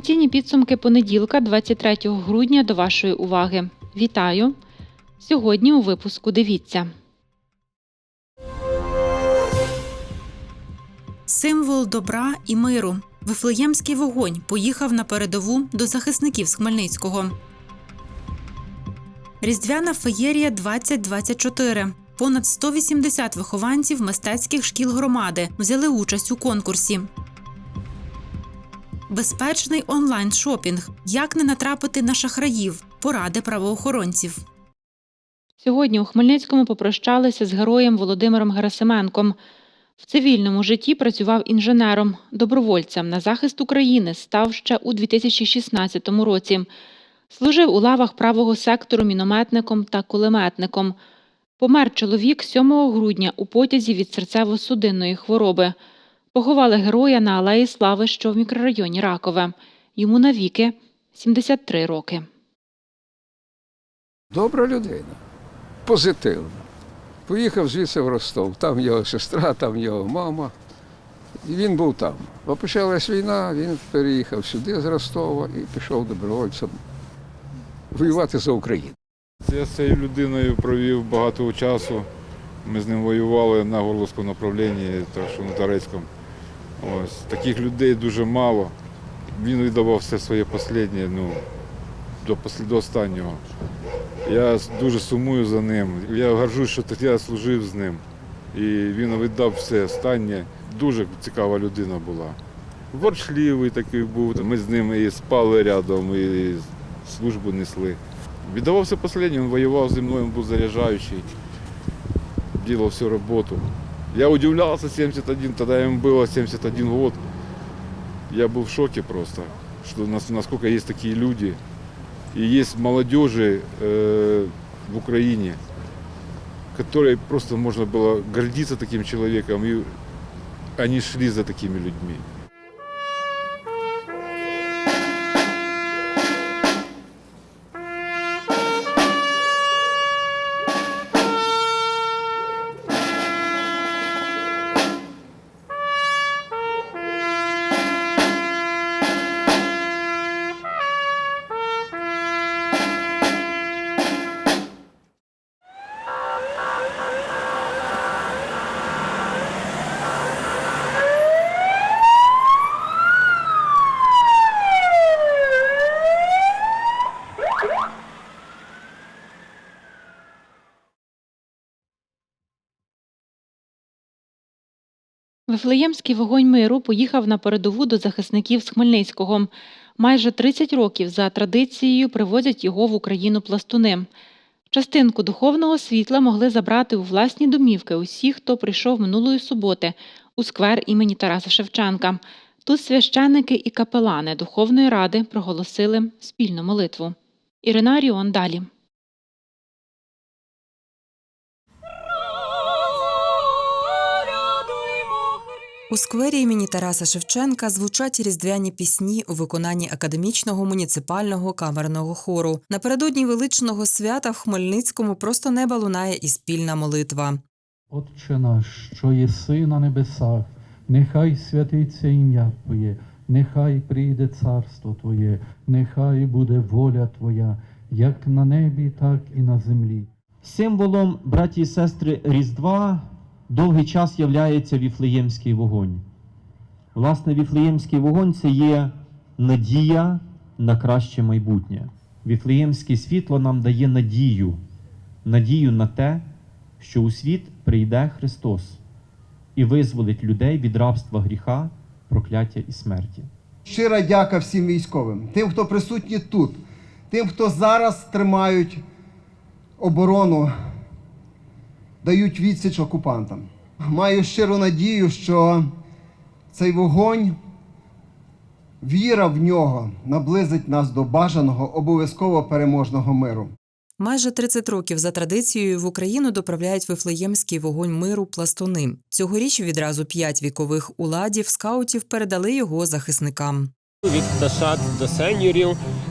Інформаційні підсумки понеділка, 23 грудня, до вашої уваги. Вітаю! Сьогодні у випуску дивіться. Символ добра і миру. Вифлеємський вогонь поїхав на передову до захисників з Хмельницького. Різдвяна феєрія 2024. Понад 180 вихованців мистецьких шкіл громади взяли участь у конкурсі. Безпечний онлайн-шопінг. Як не натрапити на шахраїв? Поради правоохоронців. Сьогодні у Хмельницькому попрощалися з героєм Володимиром Герасименком. В цивільному житті працював інженером, добровольцем на захист України став ще у 2016 році. Служив у лавах правого сектору мінометником та кулеметником. Помер чоловік 7 грудня у потязі від серцево-судинної хвороби. Поховали героя на Алеї Слави, що в мікрорайоні Ракове. Йому навіки 73 роки. Добра людина, позитивна. Поїхав звідси в Ростов, там його сестра, там його мама. І він був там. Бо почалась війна, він переїхав сюди з Ростова і пішов добровольцем воювати за Україну. Я з цією людиною провів багато часу. Ми з ним воювали на Горловському направлінні, так що на Торецькому. Ось. Таких людей дуже мало. Він віддавав все своє останнє, ну, до, останнього. Я дуже сумую за ним. Я горжусь, що я служив з ним. І він віддав все останнє. Дуже цікава людина була. Ворчливий такий був. Ми з ним і спали рядом, і службу несли. Віддавав все останнє, він воював зі мною, він був заряджаючий, делал всю роботу. Я удивлялся 71, тогда ему было 71 год. Я был в шоке просто, что нас- насколько есть такие люди. И есть молодежи э, в Украине, которой просто можно было гордиться таким человеком. И они шли за такими людьми. Вифлеємський вогонь миру поїхав на передову до захисників з Хмельницького. Майже 30 років за традицією привозять його в Україну пластуни. Частинку духовного світла могли забрати у власні домівки усі, хто прийшов минулої суботи у сквер імені Тараса Шевченка. Тут священники і капелани Духовної ради проголосили спільну молитву. Ірина Аріон далі. У сквері імені Тараса Шевченка звучать різдвяні пісні у виконанні академічного муніципального камерного хору. Напередодні величного свята в Хмельницькому просто неба лунає і спільна молитва. Отче наш, що єси на небесах, нехай святиться ім'я Твоє, нехай прийде царство Твоє, нехай буде воля Твоя, як на небі, так і на землі. Символом, браті і сестри, Різдва довгий час являється віфлеємський вогонь. Власне, віфлеємський вогонь це є надія на краще майбутнє. Віфлеємське світло нам дає надію, надію на те, що у світ прийде Христос і визволить людей від рабства гріха, прокляття і смерті. Щира дяка всім військовим, тим, хто присутні тут, тим, хто зараз тримають оборону, дають відсіч окупантам. Маю щиру надію, що цей вогонь, віра в нього наблизить нас до бажаного обов'язково переможного миру. Майже 30 років за традицією в Україну доправляють вифлеємський вогонь миру пластуни. Цьогоріч відразу п'ять вікових уладів скаутів передали його захисникам. Від пташат до сеньорів,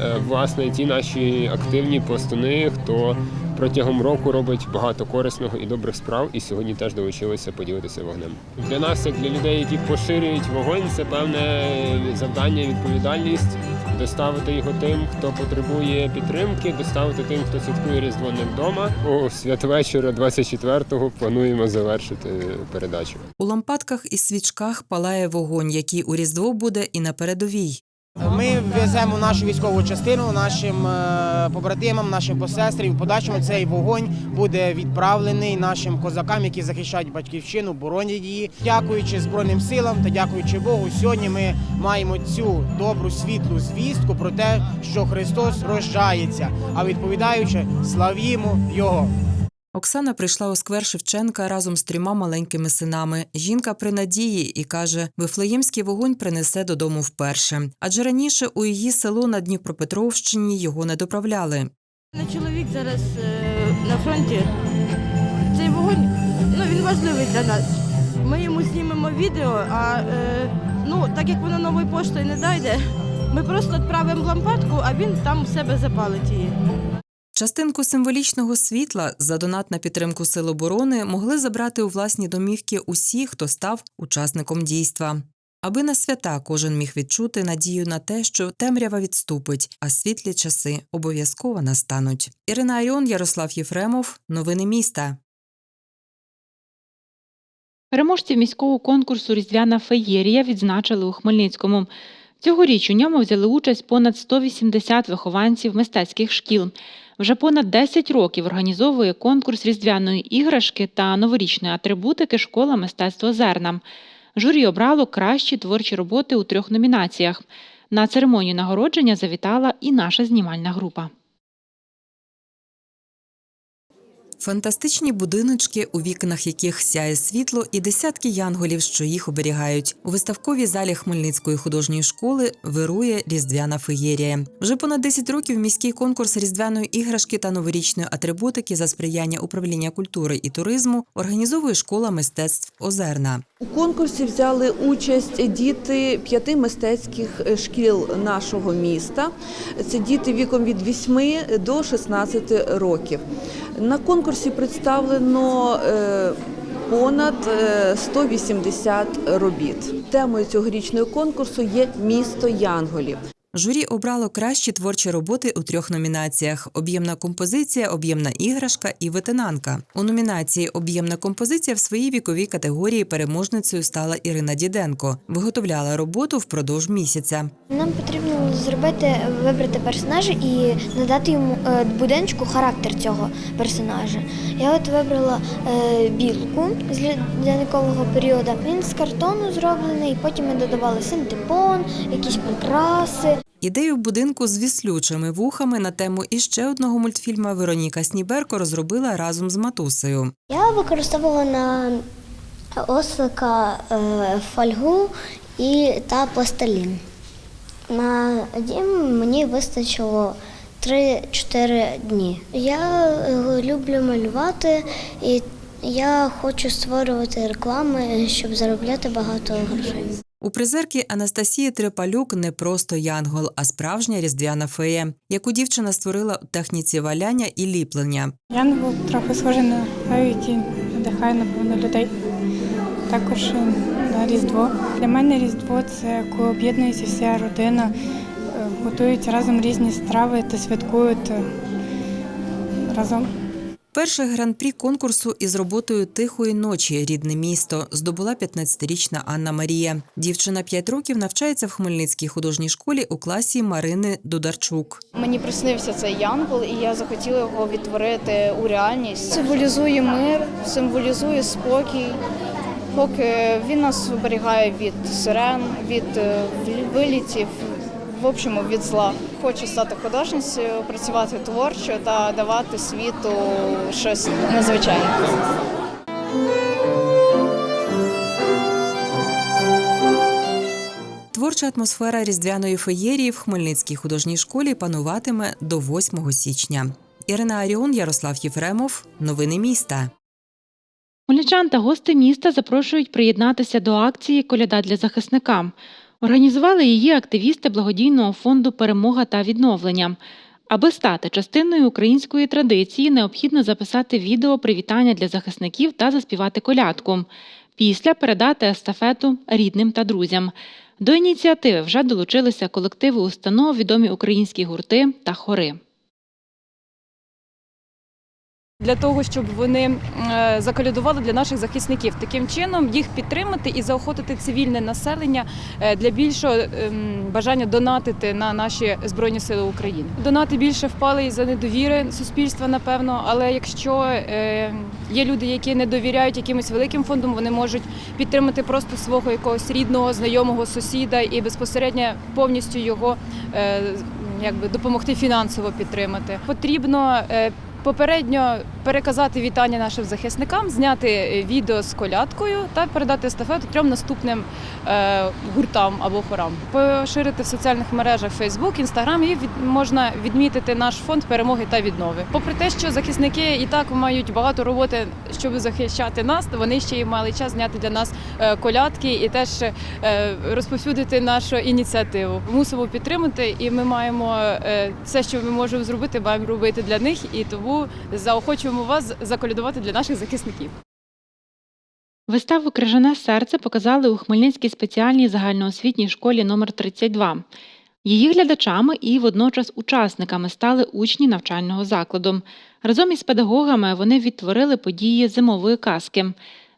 е, власне, ті наші активні пластуни, хто протягом року робить багато корисного і добрих справ, і сьогодні теж долучилися поділитися вогнем. Для нас, як для людей, які поширюють вогонь, це певне завдання, відповідальність доставити його тим, хто потребує підтримки, доставити тим, хто святкує Різдво не вдома. У святвечора 24-го плануємо завершити передачу. У лампадках і свічках палає вогонь, який у Різдво буде і на передовій. Ми веземо нашу військову частину нашим е, побратимам, нашим посестрам. В подальшому цей вогонь буде відправлений нашим козакам, які захищають батьківщину, боронять її. Дякуючи Збройним силам та дякуючи Богу, сьогодні ми маємо цю добру світлу звістку про те, що Христос рождається, а відповідаючи, славімо Його. Оксана прийшла у сквер Шевченка разом з трьома маленькими синами. Жінка при надії і каже, вифлеємський вогонь принесе додому вперше. Адже раніше у її село на Дніпропетровщині його не доправляли. чоловік зараз е, на фронті. Цей вогонь ну, він важливий для нас. Ми йому знімемо відео, а е, ну, так як воно новою поштою не дойде, ми просто відправимо лампадку, а він там у себе запалить її. Частинку символічного світла за донат на підтримку сил оборони могли забрати у власні домівки усі, хто став учасником дійства. Аби на свята кожен міг відчути надію на те, що темрява відступить, а світлі часи обов'язково настануть. Ірина Аріон, Ярослав Єфремов. Новини міста. Переможців міського конкурсу Різдвяна феєрія відзначили у Хмельницькому. Цьогоріч у ньому взяли участь понад 180 вихованців мистецьких шкіл. Вже понад 10 років організовує конкурс різдвяної іграшки та новорічної атрибутики школа мистецтва Зерна. Журі обрало кращі творчі роботи у трьох номінаціях. На церемонію нагородження завітала і наша знімальна група. Фантастичні будиночки, у вікнах яких сяє світло, і десятки янголів, що їх оберігають. У виставковій залі Хмельницької художньої школи вирує різдвяна феєрія. Вже понад 10 років міський конкурс різдвяної іграшки та новорічної атрибутики за сприяння управління культури і туризму організовує школа мистецтв Озерна. У конкурсі взяли участь діти п'яти мистецьких шкіл нашого міста. Це діти віком від 8 до 16 років. На конкурсі представлено е, понад е, 180 робіт. Темою цьогорічного конкурсу є місто Янголів. Журі обрало кращі творчі роботи у трьох номінаціях: об'ємна композиція, об'ємна іграшка і ветенанка. У номінації Об'ємна композиція в своїй віковій категорії переможницею стала Ірина Діденко. Виготовляла роботу впродовж місяця. Нам потрібно зробити, вибрати персонажа і надати йому е, будиночку характер цього персонажа. Я от вибрала е, білку з льодяникового періоду. Він з картону зроблений, потім ми додавали синтепон, якісь прикраси. Ідею будинку з віслючими вухами на тему іще одного мультфільма Вероніка Сніберко розробила разом з матусею. Я використовувала на ослика е, фольгу і та пластилін. На дім мені вистачило 3-4 дні. Я е, люблю малювати і я хочу створювати реклами, щоб заробляти багато грошей. У призерки Анастасії Трепалюк не просто янгол, а справжня різдвяна фея, яку дівчина створила у техніці валяння і ліплення. Янгол трохи схожий на фею, який надихає напевно людей. Також на Різдво. Для мене Різдво це коли об'єднується вся родина, е, готують разом різні страви та святкують е, разом. Перший гран-прі конкурсу із роботою Тихої ночі рідне місто здобула 15-річна Анна Марія. Дівчина 5 років навчається в Хмельницькій художній школі у класі Марини Дударчук. Мені приснився цей янгол, і я захотіла його відтворити у реальність. Символізує мир, символізує спокій. Поки він нас оберігає від сирен, від е, вилітів, в общому від зла. Хочу стати художницею, працювати творчо та давати світу щось незвичайне. Творча атмосфера різдвяної феєрії в Хмельницькій художній школі пануватиме до 8 січня. Ірина Аріон, Ярослав Єфремов. Новини міста. Хмельничан та гости міста запрошують приєднатися до акції Коляда для захисника. Організували її активісти благодійного фонду Перемога та відновлення. Аби стати частиною української традиції, необхідно записати відео привітання для захисників та заспівати колядку. Після передати естафету рідним та друзям. До ініціативи вже долучилися колективи установ, відомі українські гурти та хори. Для того, щоб вони е, заколядували для наших захисників. Таким чином їх підтримати і заохотити цивільне населення е, для більшого ем, бажання донатити на наші збройні сили України. Донати більше впали із за недовіри суспільства, напевно. Але якщо е, є люди, які не довіряють якимось великим фондам, вони можуть підтримати просто свого якогось рідного, знайомого сусіда і безпосередньо повністю його якби допомогти фінансово підтримати. Потрібно Попередньо переказати вітання нашим захисникам, зняти е, відео з колядкою та передати естафету трьом наступним е, гуртам або хорам. Поширити в соціальних мережах Facebook, Instagram і від, можна відмітити наш фонд перемоги та віднови. Попри те, що захисники і так мають багато роботи, щоб захищати нас, вони ще й мали час зняти для нас е, колядки і теж розповсюдити нашу ініціативу. Мусимо підтримати, і ми маємо все, що ми можемо зробити, маємо робити для них. І тому заохочуємо вас заколядувати для наших захисників. Виставу Крижане серце показали у Хмельницькій спеціальній загальноосвітній школі номер 32 Її глядачами і водночас учасниками стали учні навчального закладу. Разом із педагогами вони відтворили події зимової казки.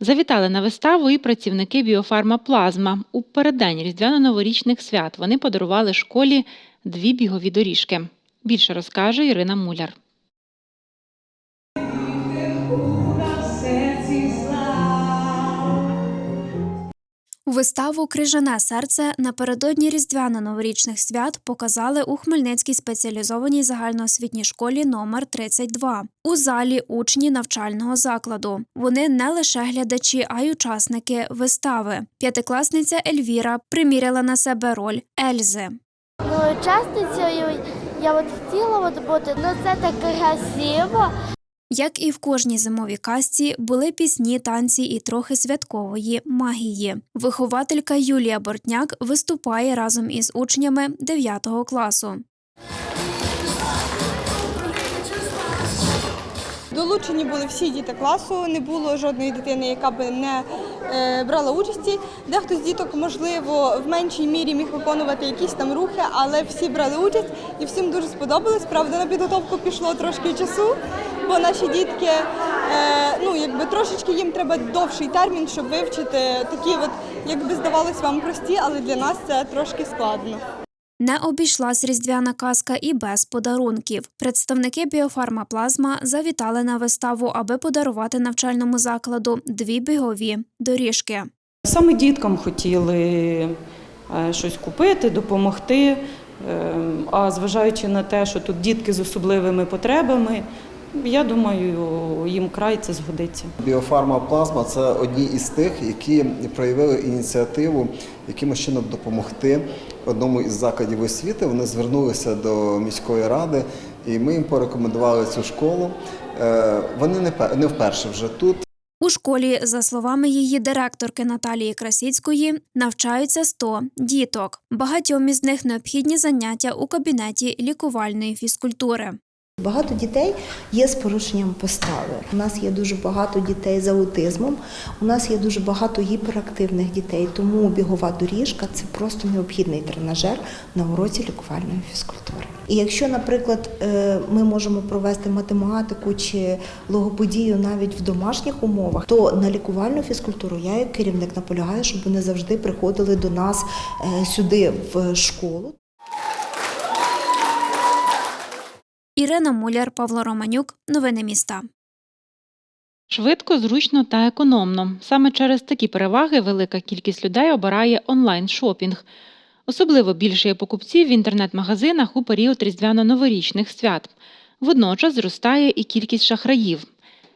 Завітали на виставу і працівники біофарма Плазма. У переддень різдвяно-новорічних свят вони подарували школі дві бігові доріжки. Більше розкаже Ірина Муляр. Виставу Крижане серце напередодні різдвяно-новорічних свят показали у Хмельницькій спеціалізованій загальноосвітній школі номер 32 у залі учні навчального закладу. Вони не лише глядачі, а й учасники вистави. П'ятикласниця Ельвіра приміряла на себе роль Ельзи. Ну, учасницею я от хотіла от бути, ну це так красиво. Як і в кожній зимовій казці, були пісні, танці і трохи святкової магії. Вихователька Юлія Бортняк виступає разом із учнями 9 класу. Долучені були всі діти класу, не було жодної дитини, яка би не е, брала участі. Дехто з діток, можливо, в меншій мірі міг виконувати якісь там рухи, але всі брали участь і всім дуже сподобалось. Правда, на підготовку пішло трошки часу, бо наші дітки, е, ну якби трошечки їм треба довший термін, щоб вивчити такі, от якби здавалось вам прості, але для нас це трошки складно. Не обійшлась різдвяна казка і без подарунків. Представники біофарма Плазма завітали на виставу, аби подарувати навчальному закладу дві бігові доріжки. Саме діткам хотіли е, щось купити, допомогти. Е, А зважаючи на те, що тут дітки з особливими потребами, я думаю, їм край це згодиться. Біофарма Плазма це одні із тих, які проявили ініціативу якимось чином допомогти одному із закладів освіти. Вони звернулися до міської ради, і ми їм порекомендували цю школу. Е, Вони не вперше вже тут. У школі, за словами її директорки Наталії Красіцької, навчаються 100 діток. Багатьом із них необхідні заняття у кабінеті лікувальної фізкультури. Багато дітей є з порушенням постави. У нас є дуже багато дітей з аутизмом, у нас є дуже багато гіперактивних дітей, тому бігова доріжка це просто необхідний тренажер на уроці лікувальної фізкультури. І якщо, наприклад, е, ми можемо провести математику чи логопедію навіть в домашніх умовах, то на лікувальну фізкультуру я як керівник наполягаю, щоб вони завжди приходили до нас е, сюди в школу. Ірина Муляр, Павло Романюк. Новини міста. Швидко, зручно та економно. Саме через такі переваги велика кількість людей обирає онлайн-шопінг. Особливо більше є покупців в інтернет-магазинах у період різдвяно-новорічних свят. Водночас зростає і кількість шахраїв.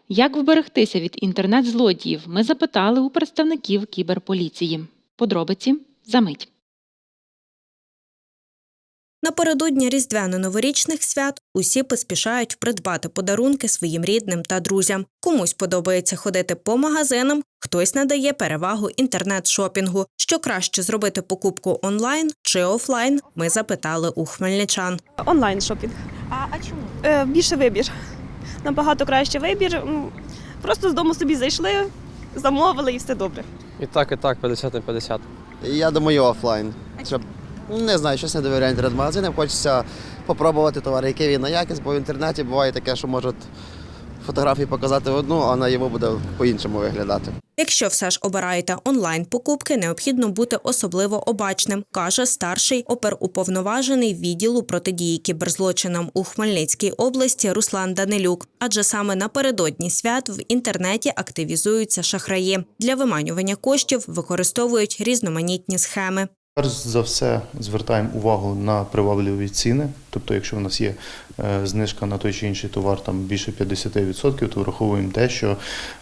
Як вберегтися від інтернет-злодіїв, ми запитали у представників кіберполіції. Подробиці за мить. Напередодні різдвяно-новорічних свят усі поспішають придбати подарунки своїм рідним та друзям. Комусь подобається ходити по магазинам, хтось надає перевагу інтернет-шопінгу. Що краще зробити покупку онлайн чи офлайн? Ми запитали у хмельничан. Онлайн шопінг. А, а чому? Е, більше вибір. Набагато краще вибір. Просто з дому собі зайшли, замовили і все добре. І так, і так, 50 на 50. Я думаю, офлайн. Щоб не знаю, щось не довіряю інтернет-магазинам. Хочеться попробувати товари, які він на якість, бо в інтернеті буває таке, що можуть фотографії показати одну, а на його буде по-іншому виглядати. Якщо все ж обираєте онлайн покупки, необхідно бути особливо обачним, каже старший оперуповноважений відділу протидії кіберзлочинам у Хмельницькій області Руслан Данилюк. Адже саме напередодні свят в інтернеті активізуються шахраї. Для виманювання коштів використовують різноманітні схеми. Перш за все звертаємо увагу на привабливі ціни. Тобто, якщо в нас є е, знижка на той чи інший товар там більше 50%, то враховуємо те, що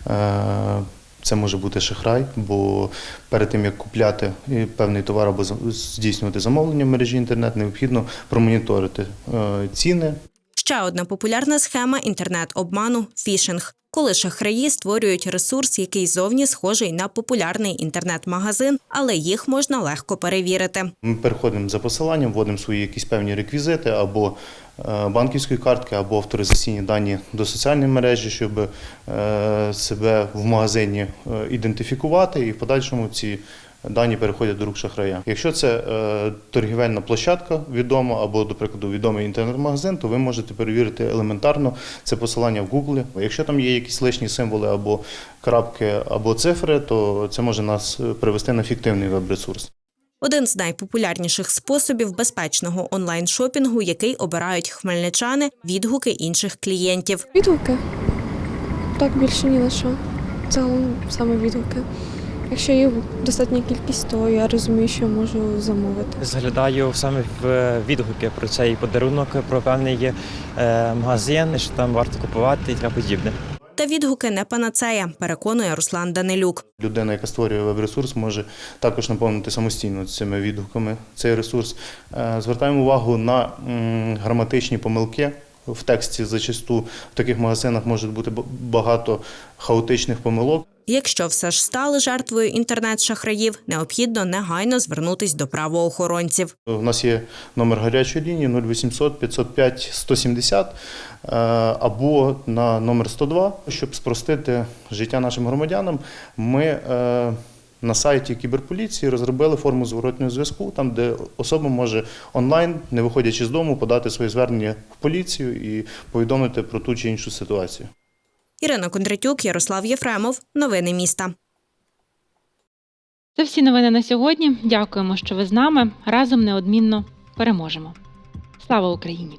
е, це може бути шахрай, бо перед тим як купляти е, певний товар або здійснювати замовлення в мережі інтернет, необхідно промоніторити ціни, Ще одна популярна схема інтернет-обману фішинг. Коли шахраї створюють ресурс, який зовні схожий на популярний інтернет-магазин, але їх можна легко перевірити. Ми переходимо за посиланням, вводимо свої якісь певні реквізити або е, банківської картки, або авторизаційні дані до соціальної мережі, щоб е, себе в магазині е, ідентифікувати і в подальшому ці дані переходять до рук шахрая. Якщо це е, торгівельна площадка відома або, до прикладу, відомий інтернет-магазин, то ви можете перевірити елементарно це посилання в Google. Якщо там є якісь лишні символи або крапки, або цифри, то це може нас е, привести на фіктивний веб-ресурс. Один з найпопулярніших способів безпечного онлайн-шопінгу, який обирають хмельничани – відгуки інших клієнтів. Відгуки? Так, більше ні на що. Загалом саме відгуки. Якщо їх достатня кількість, то я розумію, що можу замовити. Зглядаю саме в відгуки про цей подарунок, про певний е, магазин, що там варто купувати і тому подібне. Та відгуки не панацея, переконує Руслан Данилюк. Людина, яка створює веб-ресурс, може також наповнити самостійно цими відгуками цей ресурс. Е, Звертаємо увагу на граматичні помилки. В тексті зачасту в таких магазинах може бути багато хаотичних помилок. Якщо все ж стали жертвою інтернет-шахраїв, необхідно негайно звернутись до правоохоронців. У нас є номер гарячої лінії 0800 505 170 е, або на номер 102. Щоб спростити життя нашим громадянам, ми е, на сайті кіберполіції розробили форму зворотнього зв'язку, там де особа може онлайн, не виходячи з дому, подати своє звернення в поліцію і повідомити про ту чи іншу ситуацію. Ірина Кондратюк, Ярослав Єфремов. Новини міста. Це всі новини на сьогодні. Дякуємо, що ви з нами. Разом неодмінно переможемо. Слава Україні!